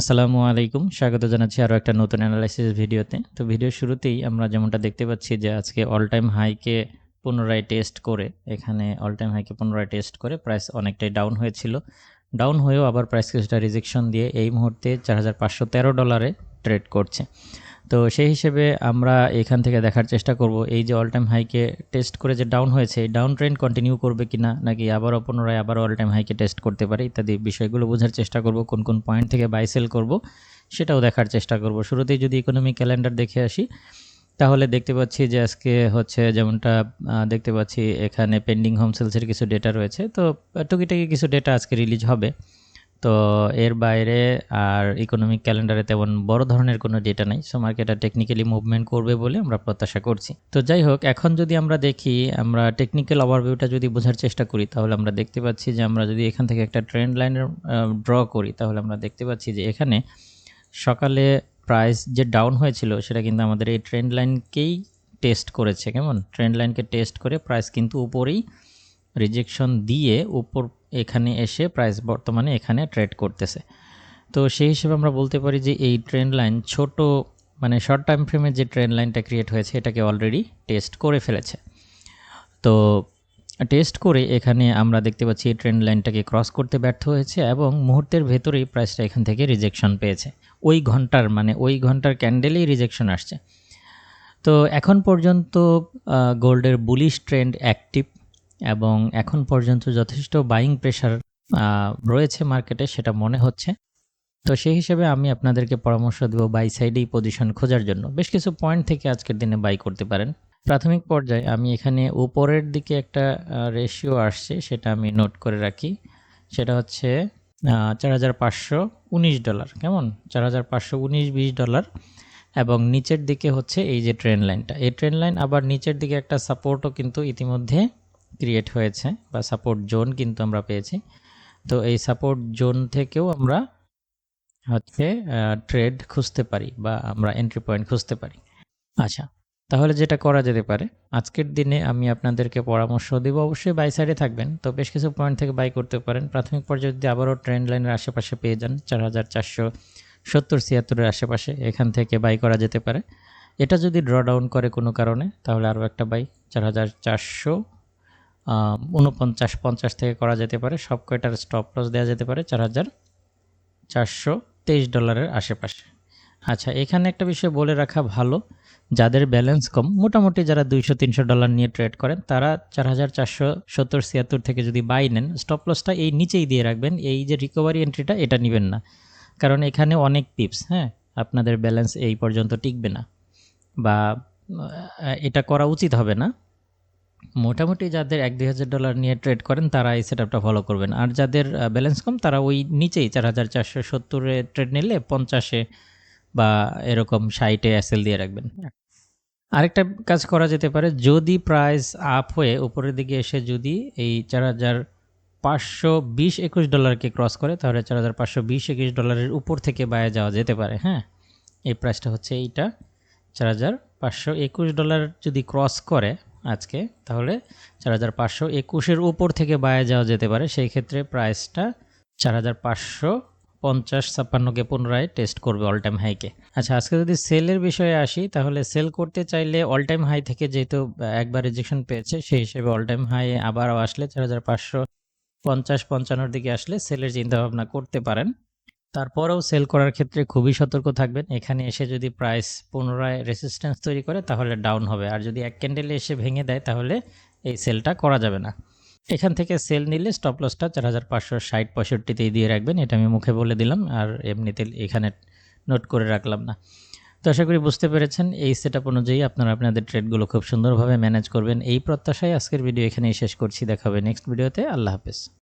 আসসালামু আলাইকুম। স্বাগত জানাচ্ছি আরও একটা নতুন অ্যানালাইসিস ভিডিওতে। তো ভিডিও শুরুতেই আমরা যেমনটা দেখতে পাচ্ছি যে আজকে অল টাইম হাইকে পুনরায় টেস্ট করে, এখানে অল টাইম হাইকে পুনরায় টেস্ট করে প্রাইস অনেকটাই ডাউন হয়েছিল। ডাউন হয়েও আবার প্রাইস কিছুটা রিজেকশন দিয়ে এই মুহূর্তে চার হাজার পাঁচশো তেরো ডলারে ট্রেড করছে। তো সেই হিসেবে আমরা এখান থেকে দেখার চেষ্টা করব, এই যে অল টাইম হাইকে টেস্ট করে যে ডাউন হয়েছে, এই ডাউন ট্রেন্ড কন্টিনিউ করবে কি না নাকি আবারও পুনরায় আবারও অল টাইম হাইকে টেস্ট করতে পারে, ইত্যাদি বিষয়গুলো বোঝার চেষ্টা করব, কোন কোন পয়েন্ট থেকে বাই সেল করব, সেটাও দেখার চেষ্টা করব। শুরুতেই যদি ইকোনমিক ক্যালেন্ডার দেখে আসি, তাহলে দেখতে পাচ্ছি যে আজকে হচ্ছে যেমনটা দেখতে পাচ্ছি এখানে পেন্ডিং হোম সেলসের কিছু ডেটা রয়েছে, তো টুকিটাকি কিছু ডেটা আজকে রিলিজ হবে। তো এর বাইরে আর ইকোনমিক ক্যালেন্ডারে তেমন বড় ধরনের কোনো ডেটা নেই। সো মার্কেটটা টেকনিক্যালি মুভমেন্ট করবে বলে আমরা প্রত্যাশা করছি। তো যাই হোক, এখন যদি আমরা দেখি, আমরা টেকনিক্যাল ওভারভিউটা যদি বোঝার চেষ্টা করি, তাহলে আমরা দেখতে পাচ্ছি যে আমরা যদি এখান থেকে একটা ট্রেন্ড লাইনের ড্র করি, তাহলে আমরা দেখতে পাচ্ছি যে এখানে সকালে প্রাইস যে ডাউন হয়েছিল, সেটা কিন্তু আমাদের এই ট্রেন্ড লাইনকেই টেস্ট করেছে। কেমন? ট্রেন্ড লাইনকে টেস্ট করে প্রাইস কিন্তু উপরেই রিজেকশন দিয়ে উপর এখানে এসে প্রাইস বর্তমানে এখানে ট্রেড করতেছে। তো সেই হিসেবে আমরা বলতে পারি যে এই ট্রেন্ড লাইন ছোট মানে শর্ট টাইম ফ্রেমে যে ট্রেন্ড লাইনটা ক্রিয়েট হয়েছে, এটাকে অলরেডি টেস্ট করে ফেলেছে। তো টেস্ট করে এখানে আমরা দেখতে পাচ্ছি এই ট্রেন্ড লাইনটাকে ক্রস করতে ব্যর্থ হয়েছে এবং মুহূর্তের ভেতরেই প্রাইসটা এখান থেকে রিজেকশন পেয়েছে। ওই ঘণ্টার মানে ওই ঘণ্টার ক্যান্ডেলেই রিজেকশন আসছে। তো এখন পর্যন্ত গোল্ডের বুলিশ ট্রেন্ড অ্যাক্টিভ এবং এখন পর্যন্ত যথেষ্ট বাইং প্রেশার রয়েছে মার্কেটে সেটা মনে হচ্ছে। তো সেই হিসেবে আমি আপনাদেরকে পরামর্শ দেবো বাই সাইডেই পজিশন খোঁজার জন্য। বেশ কিছু পয়েন্ট থেকে আজকের দিনে বাই করতে পারেন। প্রাথমিক পর্যায়ে আমি এখানে উপরের দিকে একটা রেশিও আসছে, সেটা আমি নোট করে রাখি। সেটা হচ্ছে চার হাজার পাঁচশো উনিশ ডলার কেমন? চার হাজার পাঁচশো উনিশ, বিশ ডলার এবং নিচের দিকে হচ্ছে এই যে ট্রেন লাইনটা এই ট্রেন লাইন আবার নিচের দিকে একটা সাপোর্টও কিন্তু ইতিমধ্যে ক্রিয়েট হয়েছে বা সাপোর্ট জোন কিন্তু আমরা পেয়েছি। তো এই সাপোর্ট জোন থেকেও আমরা হচ্ছে ট্রেড খুঁজতে পারি বা আমরা এন্ট্রি পয়েন্ট খুঁজতে পারি। আচ্ছা তাহলে যেটা করা যেতে পারে, আজকের দিনে আমি আপনাদেরকে পরামর্শ দেব। অবশ্যই বাই সাইডে থাকবেন। তো বেশ কিছু পয়েন্ট থেকে বাই করতে পারেন। প্রাথমিক পর্যায়ে যদি আবারও ট্রেন্ড লাইনের আশেপাশে পেয়ে যান, চার হাজার চারশো সত্তর ছিয়াত্তরের আশেপাশে এখান থেকে বাই করা যেতে পারে। এটা যদি ড্র ডাউন করে কোনো কারণে, তাহলে আরও একটা বাই চার হাজার চারশো উনপঞ্চাশ পঞ্চাশ থেকে করা যেতে পারে। সব কয়টার স্টপ লস দেওয়া যেতে পারে? চার হাজার চারশো তেইশ ডলারের আশেপাশে। আচ্ছা এখানে একটা বিষয় বলে রাখা ভালো। যাদের ব্যালেন্স কম, মোটামুটি যারা দুইশো তিনশো ডলার নিয়ে ট্রেড করেন, তারা চার হাজার চারশো সত্তর, ছিয়াত্তর থেকে যদি বাই নেন স্টপ লসটা এই নিচেই দিয়ে রাখবেন। এই যে রিকভারি এন্ট্রিটা এটা নেবেন না। কারণ এখানে অনেক পিপস হ্যাঁ? আপনাদের ব্যালেন্স এই পর্যন্ত টিকবে না। বা এটা করা উচিত হবে না। মোটামুটি যাদের এক দুই হাজার ডলার নিয়ে ট্রেড করেন তারা এই সেটআপটা ফলো করবেন। আর যাদের ব্যালেন্স কম তারা ওই নিচেই চার হাজার চারশো সত্তরে ট্রেড নিলে পঞ্চাশে বা এরকম ষাটে অ্যাসেল দিয়ে রাখবেন। আরেকটা কাজ করা যেতে পারে যদি প্রাইস আপ হয়ে উপরের দিকে এসে যদি এই চার হাজার পাঁচশো বিশ একুশ ডলারকে ক্রস করে তাহলে চার হাজার পাঁচশো বিশ একুশ ডলারের উপর থেকে বায়ে যাওয়া যেতে পারে হ্যাঁ? এই প্রাইসটা হচ্ছে এইটা। চার হাজার পাঁচশো একুশ ডলার যদি ক্রস করে আজকে। তাহলে চার হাজার পাঁচশো একুশের উপর থেকে বাইরে যাওয়া যেতে পারে। সেই ক্ষেত্রে প্রাইসটা চার হাজার পাঁচশো পঞ্চাশ ছাপ্পান্নকে পুনরায় টেস্ট করবে অল টাইম হাইকে আচ্ছা আজকে যদি সেলের বিষয়ে আসি, তাহলে সেল করতে চাইলে অল টাইম হাই থেকে যেহেতু একবার রিজেকশন পেয়েছে, সেই হিসেবে অল টাইম হাই আবারও আসলে চার হাজার পাঁচশো পঞ্চাশ পঞ্চান্নর দিকে আসলে সেলের চিন্তাভাবনা করতে পারেন। তারপরেও সেল করার ক্ষেত্রে খুবই সতর্ক থাকবেন। এখানে এসে যদি প্রাইস পুনরায় রেসিস্ট্যান্স তৈরি করে, তাহলে ডাউন হবে। আর যদি এক ক্যান্ডেলে এসে ভেঙে দেয়, তাহলে এই সেলটা করা যাবে না। এখান থেকে সেল নিলে স্টপ লসটা চার হাজার পাঁচশো ষাট পঁয়ষট্টিতেই দিয়ে রাখবেন। এটা আমি মুখে বলে দিলাম, আর এমনিতে এখানে নোট করে রাখলাম না। তো আশা করি বুঝতে পেরেছেন, এই সেট আপ অনুযায়ী আপনারা আপনাদের ট্রেডগুলো খুব সুন্দরভাবে ম্যানেজ করবেন। এই প্রত্যাশায় আজকের ভিডিও এখানেই শেষ করছি। দেখাবে নেক্সট ভিডিওতে আল্লাহ হাফেজ।